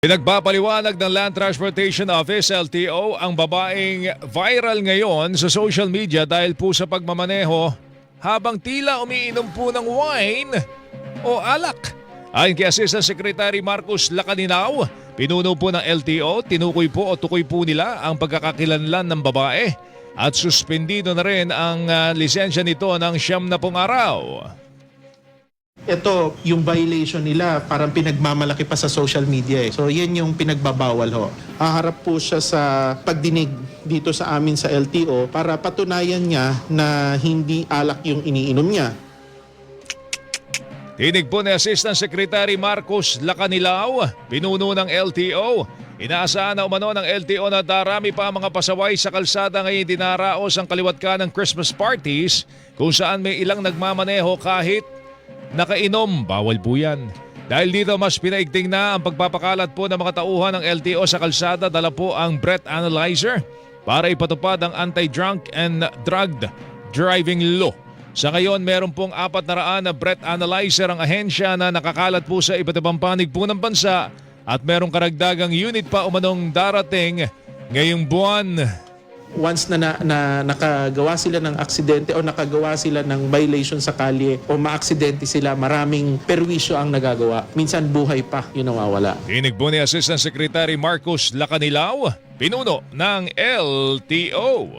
Pinagpapaliwanag ng Land Transportation Office, LTO, ang babaeng viral ngayon sa social media dahil po sa pagmamaneho habang tila umiinom po ng wine o alak. Ayon kay Assistant Secretary Marcos Lacaninaw, pinuno po ng LTO, tinukoy po o tukoy po nila ang pagkakakilanlan ng babae at suspendido na rin ang ah, lisensya nito ng siyam na pong araw. Ito, yung violation nila, parang pinagmamalaki pa sa social media eh. So, yan yung pinagbabawal ho. Haharap po siya sa pagdinig dito sa amin sa LTO para patunayan niya na hindi alak yung iniinom niya. Tinig po ni Assistant Secretary Marcos Lacanilao, pinuno ng LTO. Inaasahan na umano ng LTO na darami pa ang mga pasaway sa kalsada ngayon dinaraos ang kaliwat ka ng Christmas parties kung saan may ilang nagmamaneho kahit nakainom. Bawal po yan. Dahil dito mas pinaigting na ang pagpapakalat po ng mga tauhan ng LTO sa kalsada dala po ang breath analyzer para ipatupad ang anti-drunk and drugged driving law. Sa ngayon, meron pong apat na raan na breath analyzer ang ahensya na nakakalat po sa iba't ibang panig po ng bansa at merong karagdagang unit pa umanong darating ngayong buwan. Once na, na, na nakagawa sila ng aksidente o nakagawa sila ng violation sa kalye o maaksidente sila, maraming perwisyo ang nagagawa. Minsan buhay pa yung nawawala. Tinig ni Assistant Secretary Marcos Lacanilao, pinuno ng LTO.